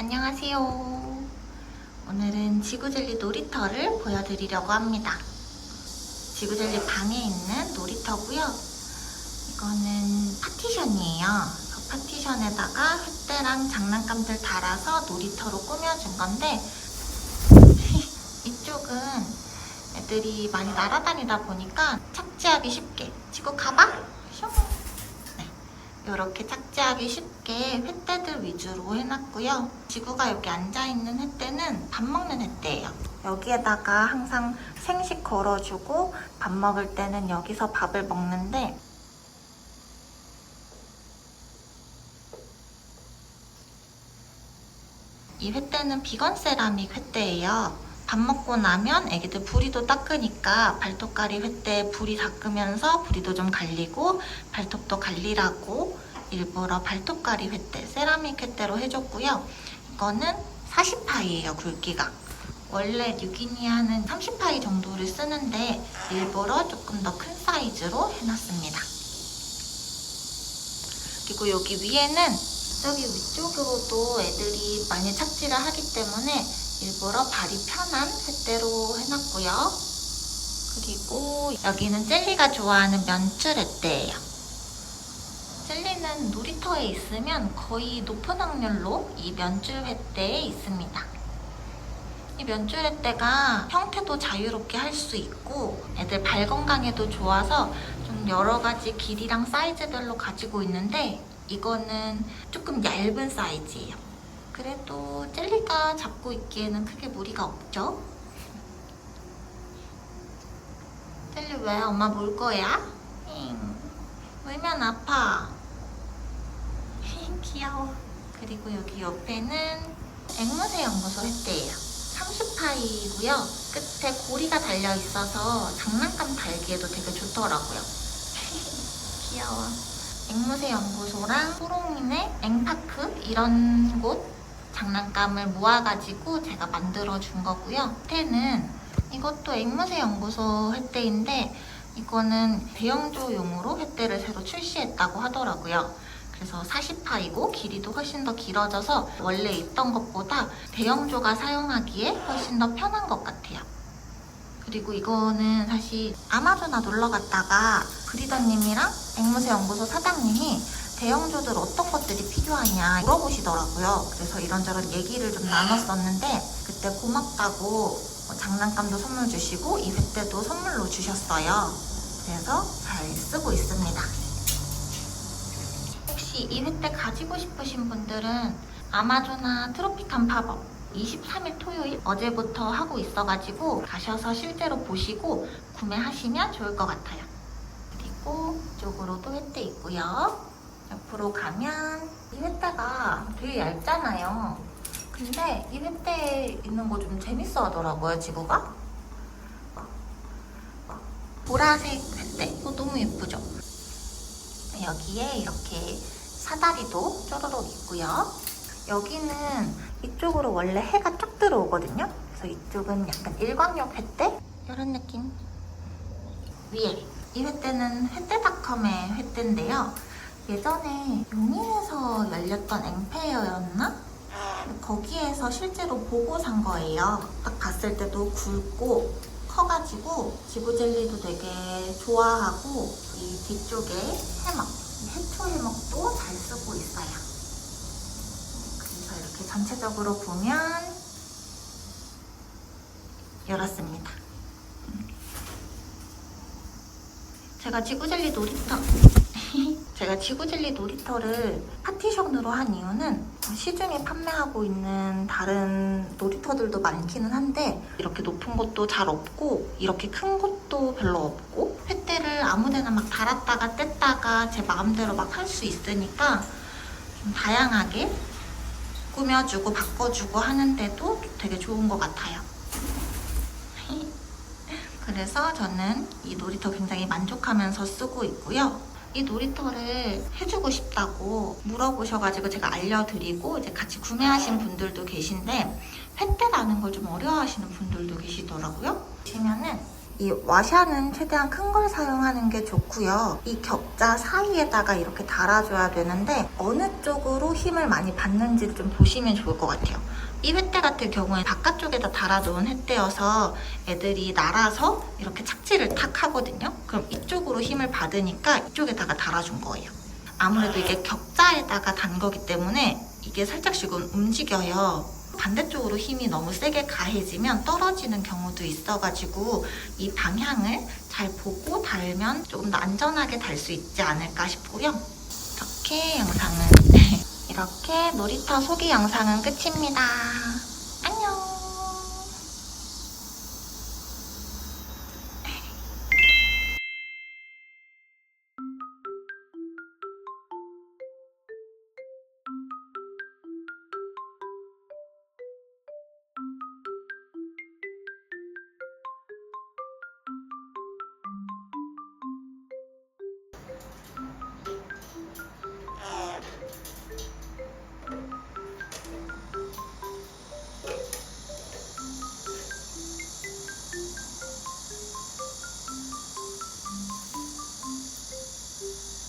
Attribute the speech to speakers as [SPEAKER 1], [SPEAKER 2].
[SPEAKER 1] 안녕하세요. 오늘은 지구젤리 놀이터를 보여드리려고 합니다. 지구젤리 방에 있는 놀이터고요. 이거는 파티션이에요. 그 파티션에다가 횃대랑 장난감들 달아서 놀이터로 꾸며준 건데 이쪽은 애들이 많이 날아다니다 보니까 착지하기 쉽게 지구 가봐. 이렇게 착지하기 쉽게 횃대들 위주로 해놨고요. 지구가 여기 앉아있는 횃대는 밥 먹는 횃대예요. 여기에다가 항상 생식 걸어주고 밥 먹을 때는 여기서 밥을 먹는데 이 횃대는 비건 세라믹 횃대예요. 밥 먹고 나면 애기들 부리도 닦으니까 발톱가리 횃대에 부리 닦으면서 부리도 좀 갈리고 발톱도 갈리라고 일부러 발톱가리 횃대, 세라믹 횃대로 해줬고요. 이거는 40파이예요, 굵기가. 원래 뉴기니아는 30파이 정도를 쓰는데 일부러 조금 더 큰 사이즈로 해놨습니다. 그리고 여기 위에는 저기 위쪽으로도 애들이 많이 착지를 하기 때문에 일부러 발이 편한 횃대로 해놨고요. 그리고 여기는 젤리가 좋아하는 면줄 횃대예요. 젤리는 놀이터에 있으면 거의 높은 확률로 이 면줄 횃대에 있습니다. 이 면줄 횃대가 형태도 자유롭게 할 수 있고 애들 발 건강에도 좋아서 좀 여러 가지 길이랑 사이즈별로 가지고 있는데 이거는 조금 얇은 사이즈예요. 그래도 젤리가 잡고 있기에는 크게 무리가 없죠? 젤리 왜 엄마 물 거야? 잉. 울면 아파. 잉, 귀여워. 그리고 여기 옆에는 앵무새 연구소 횟대예요. 30파이고요. 끝에 고리가 달려 있어서 장난감 달기에도 되게 좋더라고요. 귀여워. 앵무새 연구소랑 호롱이네, 앵파크 이런 곳 장난감을 모아가지고 제가 만들어 준 거고요. 혜는 이것도 앵무새 연구소 횟대인데 이거는 대형조용으로 횟대를 새로 출시했다고 하더라고요. 그래서 40파이고 길이도 훨씬 더 길어져서 원래 있던 것보다 대형조가 사용하기에 훨씬 더 편한 것 같아요. 그리고 이거는 사실 아마존나 놀러 갔다가 브리더님이랑 앵무새 연구소 사장님이 대형조들 어떤 것들이 필요하냐 물어보시더라고요. 그래서 이런저런 얘기를 좀 나눴었는데 그때 고맙다고 뭐 장난감도 선물 주시고 이 횃대도 선물로 주셨어요. 그래서 잘 쓰고 있습니다. 혹시 이 횃대 가지고 싶으신 분들은 아마존나 트로피칸 팝업 23일 토요일 어제부터 하고 있어가지고 가셔서 실제로 보시고 구매하시면 좋을 것 같아요. 그리고 이쪽으로도 횃대 있고요. 옆으로 가면 이 횃대가 되게 얇잖아요. 근데 이 횃대에 있는 거 좀 재밌어 하더라고요, 지구가. 보라색 횃대. 이거 너무 예쁘죠? 여기에 이렇게 사다리도 쪼르륵 있고요. 여기는 이쪽으로 원래 해가 쫙 들어오거든요. 그래서 이쪽은 약간 일광욕 횃대? 이런 느낌. 위에 이 횃대는 횃대닷컴의 횃대인데요. 예전에 용인에서 열렸던 앵페어였나? 거기에서 실제로 보고 산 거예요. 딱 봤을 때도 굵고 커가지고 지구젤리도 되게 좋아하고 이 뒤쪽에 해먹, 이 해초 해먹도 잘 쓰고 있어요. 그래서 이렇게 전체적으로 보면 이렇습니다. 제가 지구젤리 놀이터 제가 지구젤리 놀이터를 파티션으로 한 이유는 시중에 판매하고 있는 다른 놀이터들도 많기는 한데 이렇게 높은 것도 잘 없고 이렇게 큰 것도 별로 없고 횃대를 아무데나 막 달았다가 뗐다가 제 마음대로 막 할 수 있으니까 좀 다양하게 꾸며주고 바꿔주고 하는데도 되게 좋은 것 같아요. 그래서 저는 이 놀이터 굉장히 만족하면서 쓰고 있고요. 이 놀이터를 해주고 싶다고 물어보셔가지고 제가 알려드리고 이제 같이 구매하신 분들도 계신데 횃대라는 걸 좀 어려워하시는 분들도 계시더라고요. 보시면은 이 와샤는 최대한 큰 걸 사용하는 게 좋고요. 이 격자 사이에다가 이렇게 달아줘야 되는데 어느 쪽으로 힘을 많이 받는지 좀 보시면 좋을 것 같아요. 이 횃대 같은 경우에 바깥쪽에다 달아놓은 횃대여서 애들이 날아서 이렇게 착지를 탁 하거든요. 그럼 이쪽으로 힘을 받으니까 이쪽에다가 달아준 거예요. 아무래도 이게 격자에다가 단 거기 때문에 이게 살짝씩은 움직여요. 반대쪽으로 힘이 너무 세게 가해지면 떨어지는 경우도 있어가지고 이 방향을 잘 보고 달면 조금 더 안전하게 달 수 있지 않을까 싶고요. 이렇게 영상은 이렇게 놀이터 소개 영상은 끝입니다.